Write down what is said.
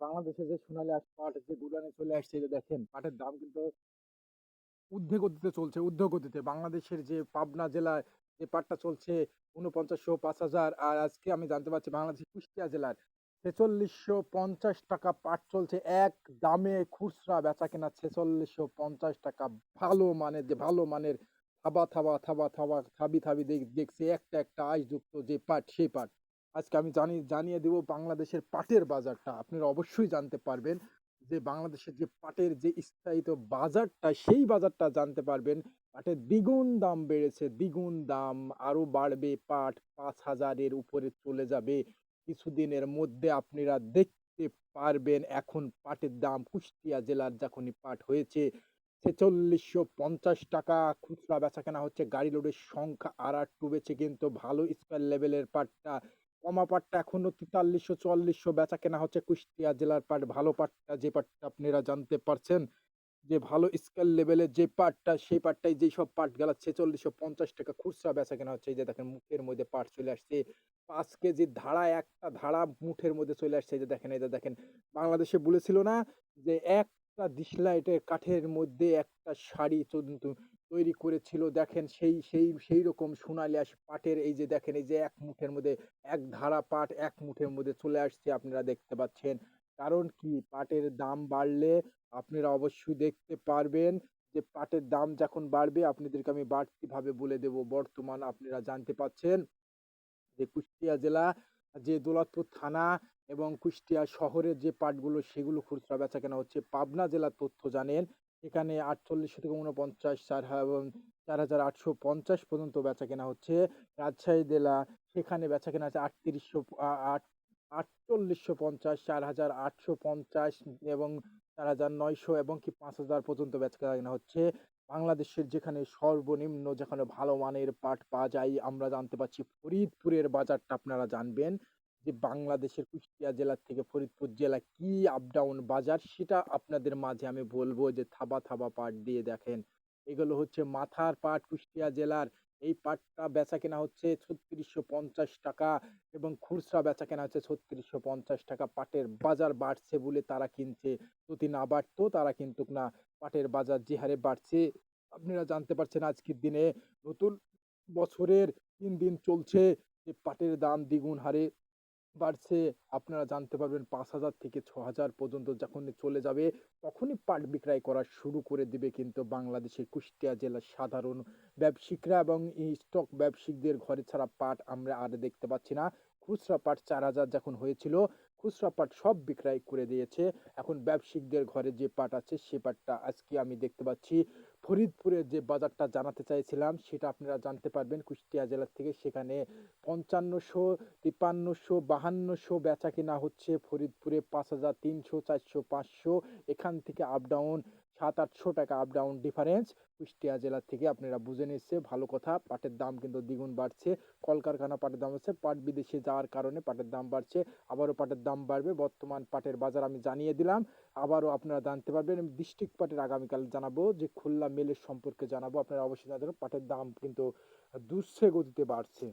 বাংলাদেশে যে সোনালী আঁশ পাট, যে গুডাউনে চলে আসছে যে দেখেন, পাটের দাম কিন্তু ঊর্ধ্বে গতিতে চলছে ঊর্ধ্ব গতিতে বাংলাদেশের যে পাবনা জেলায় যে পাটটা চলছে উনপঞ্চাশশো পাঁচ হাজার, আর আজকে আমি জানতে পারছি বাংলাদেশের কুষ্টিয়া জেলার ছেচল্লিশশো পঞ্চাশ টাকা পাট চলছে, এক দামে খুচরা বেচা কেনা ছেচল্লিশশো পঞ্চাশ টাকা। ভালো মানের, যে ভালো মানের, থাবা থাবা থাবা থাবা, থাবি থাবি দেখ- দেখছি, একটা একটা আঁশযুক্ত যে পাট, সেই পাট। আজকে আমি জানি, জানিয়ে দেব বাংলাদেশের পাটের বাজারটা। আপনারা অবশ্যই জানতে পারবেন যে বাংলাদেশের যে পাটের যে স্থায়িত বাজারটা, সেই বাজারটা জানতে পারবেন। পাটের দ্বিগুণ দাম বেড়েছে, দ্বিগুণ দাম আরও বাড়বে। পাট পাঁচ হাজারের উপরে চলে যাবে। কিছুদিনের মধ্যে আপনারা দেখতে পারবেন এখন পাটের দাম কুষ্টিয়া জেলার যখনই পাট হয়েছে, ছেচল্লিশশো পঞ্চাশ টাকা। খুচরা বেচা কেনা হচ্ছে, গাড়ি লোডের সংখ্যা আর আর ডুবেছে কিন্তু ভালো স্কোয়ার লেভেলের পাটটা। কমা পাটটা এখনও তেতাল্লিশশো, চুয়াল্লিশশো বেচা কেনা হচ্ছে কুষ্টিয়া জেলার পাট। ভালো পাটটা, যে পাটটা আপনারা জানতে পারছেন, যে ভালো স্কেল লেভেলের যে পাটটা, সেই পাটটাই যেই সব পাট গেলা ছেচল্লিশশো পঞ্চাশ টাকা খুচরা বেচা কেনা হচ্ছে। এই যে দেখেন মুখের মধ্যে পাট চলে আসছে, পাঁচ কেজি ধারা একটা ধারা মুঠের মধ্যে চলে আসছে। এই যে দেখেন, এই যে দেখেন, বাংলাদেশে বলেছিল না যে একটা ডিসলাইটের কাঠের মধ্যে একটা শাড়ি চোদ্দ তৈরি করেছিল। দেখেন সেই সেই সেই রকম সোনালি পাটের এই যে দেখেন, এই যে এক মুঠের মধ্যে, এক ধারা পাট এক মুঠের মধ্যে চলে আসছে আপনারা দেখতে পাচ্ছেন। কারণ কি? পাটের দাম বাড়লে আপনারা অবশ্যই দেখতে পারবেন যে পাটের দাম যখন বাড়বে, আপনাদেরকে আমি বাড়তিভাবে বলে দেব। বর্তমান আপনারা জানতে পাচ্ছেন যে কুষ্টিয়া জেলা যে দৌলতপুর থানা এবং কুষ্টিয়া শহরের যে পাটগুলো, সেগুলো খুচরা বেচা কেনা হচ্ছে। পাবনা জেলার তথ্য জানেন এখানে আটচল্লিশশো থেকে উনপঞ্চাশ চার চার হাজার আটশো পঞ্চাশ পর্যন্ত বেচা কেনা হচ্ছে। রাজশাহী জেলা, সেখানে বেচা কেনা আছে আটত্রিশশো আট, আটচল্লিশশো পঞ্চাশ, চার হাজার আটশো পঞ্চাশ এবং চার হাজার নয়শো এবং কি পাঁচ হাজার পর্যন্ত বেচা কেনা হচ্ছে। বাংলাদেশের যেখানে সর্বনিম্ন, যেখানে ভালো মানের পাট পাওয়া যায়, আমরা জানতে পারছি ফরিদপুরের বাজারটা, আপনারা জানবেন। যে বাংলাদেশের কুষ্টিয়া জেলার থেকে ফরিদপুর জেলা কি আপ ডাউন বাজার সেটা আপনাদের মাঝে আমি বলব যে থাবা থাবা পাট দিয়ে দেখেন। এগুলো হচ্ছে মাথার পাট কুষ্টিয়া জেলার। এই পাটটা বেচা কেনা হচ্ছে ছত্রিশশো পঞ্চাশ টাকা এবং খুচরা বেচা কেনা হচ্ছে ছত্রিশশো পঞ্চাশ টাকা। পাটের বাজার বাড়ছে বলে তারা কিনছে। যদি না বাড়তো তারা কিন্তু না। পাটের বাজার যে হারে বাড়ছে, আপনারা জানতে পারছেন আজকের দিনে নতুন বছরের তিন দিন চলছে যে পাটের দাম দ্বিগুণ হারে বাড়ছে। আপনারা জানতে পারবেন পাঁচ হাজার থেকে ছ হাজার পর্যন্ত যখন চলে যাবে, তখনই পাট বিক্রয় করা শুরু করে দিবে কিন্তু বাংলাদেশের কুষ্টিয়া জেলার সাধারণ ব্যবসায়িকরা এবং স্টক ব্যবসায়িকদের ঘরে ছাড়া পাট আমরা আর দেখতে পাচ্ছি না। খুচরা পাট চার হাজার যখন হয়েছিল, খুচরা পাট সব বিক্রয় করে দিয়েছে। এখন ব্যবসায়িকদের ঘরে যে পাট আছে, সে পাটটা আজকে আমি দেখতে পাচ্ছি ফরিদপুরের যে বাজারটা জানাতে চাইছিলাম, সেটা আপনারা জানতে পারবেন কুষ্টিয়া জেলার থেকে। সেখানে পঞ্চান্নশো, তিপ্পান্নশো, বাহান্নশো বেচা কিনা হচ্ছে। ফরিদপুরে পাঁচ হাজার তিনশো, চারশো, পাঁচশো। এখান থেকে আপ ডাউন সাত আটশো টাকা আপ ডাউন ডিফারেন্স কুষ্টিয়া জেলার থেকে আপনারা বুঝে নিচ্ছে, ভালো কথা। পাটের দাম কিন্তু দ্বিগুণ বাড়ছে। কলকারখানা পাটের দাম হচ্ছে, পাট বিদেশে যাওয়ার কারণে পাটের দাম বাড়ছে। আবারও পাটের দাম বাড়বে। বর্তমান পাটের বাজার আমি জানিয়ে দিলাম। আবারও আপনারা জানতে পারবেন। আমি ডিস্ট্রিক্ট পাটের আগামীকাল জানাব। যে খুলনা মেলের সম্পর্কে জানাব, আপনারা অবশ্যই জানাবেন পাটের দাম কিন্তু দুঃস্থ গতিতে বাড়ছে।